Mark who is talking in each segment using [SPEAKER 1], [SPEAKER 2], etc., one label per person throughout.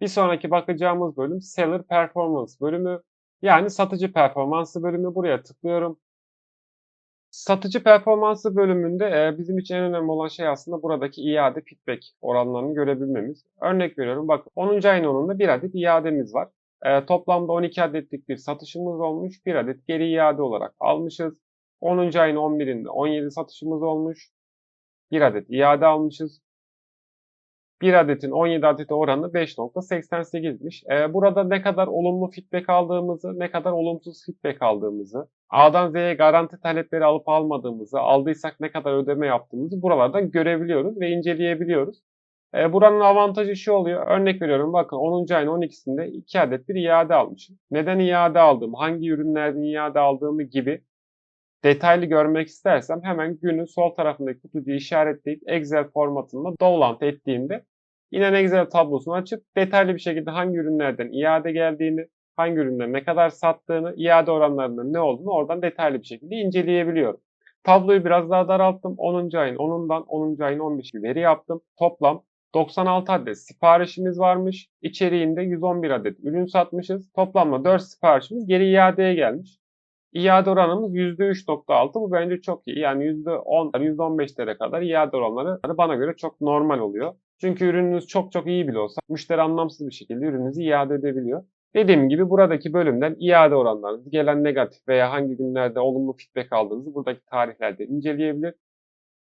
[SPEAKER 1] Bir sonraki bakacağımız bölüm Seller Performance bölümü. Yani satıcı performansı bölümü. Buraya tıklıyorum. Satıcı performansı bölümünde e, bizim için en önemli olan şey aslında buradaki iade feedback oranlarını görebilmemiz. Örnek veriyorum bak 10. ayın 10'unda bir adet iademiz var. E, toplamda 12 adetlik bir satışımız olmuş. Bir adet geri iade olarak almışız. 10. ayın 11'inde 17 satışımız olmuş. Bir adet iade almışız. Bir adetin 17 adete oranı 5.88'miş. Ee, burada ne kadar olumlu feedback aldığımızı, ne kadar olumsuz feedback aldığımızı, A'dan Z'ye garanti talepleri alıp almadığımızı, aldıysak ne kadar ödeme yaptığımızı buralardan görebiliyoruz ve inceleyebiliyoruz. Ee, buranın avantajı şu oluyor. Örnek veriyorum bakın 10. ayın 12'sinde 2 adet bir iade almışım. Neden iade aldım, hangi ürünlerden iade aldığımı gibi detaylı görmek istersem hemen günün sol tarafındaki kutucuğu işaretleyip Excel formatında download ettiğimde inen Excel tablosunu açıp detaylı bir şekilde hangi ürünlerden iade geldiğini, hangi ürünler ne kadar sattığını, iade oranlarının ne olduğunu oradan detaylı bir şekilde inceleyebiliyorum. Tabloyu biraz daha daralttım. 10. ayın 10'undan 10. ayın 15'i veri yaptım. Toplam 96 adet siparişimiz varmış. İçeriğinde 111 adet ürün satmışız. Toplamda 4 siparişimiz geri iadeye gelmiş. İade oranımız %3.6. Bu bence çok iyi. Yani %10, %15'lere kadar iade oranları bana göre çok normal oluyor. Çünkü ürününüz çok çok iyi bile olsa müşteri anlamsız bir şekilde ürününüzü iade edebiliyor. Dediğim gibi buradaki bölümden iade oranlarınızı, gelen negatif veya hangi günlerde olumlu feedback aldığınızı buradaki tarihlerde inceleyebilir.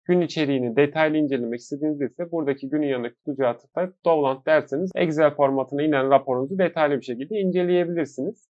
[SPEAKER 1] Gün içeriğini detaylı incelemek istediğinizde ise buradaki günün yanındaki kutucuğa tıklayıp Dovland derseniz Excel formatına inen raporunuzu detaylı bir şekilde inceleyebilirsiniz.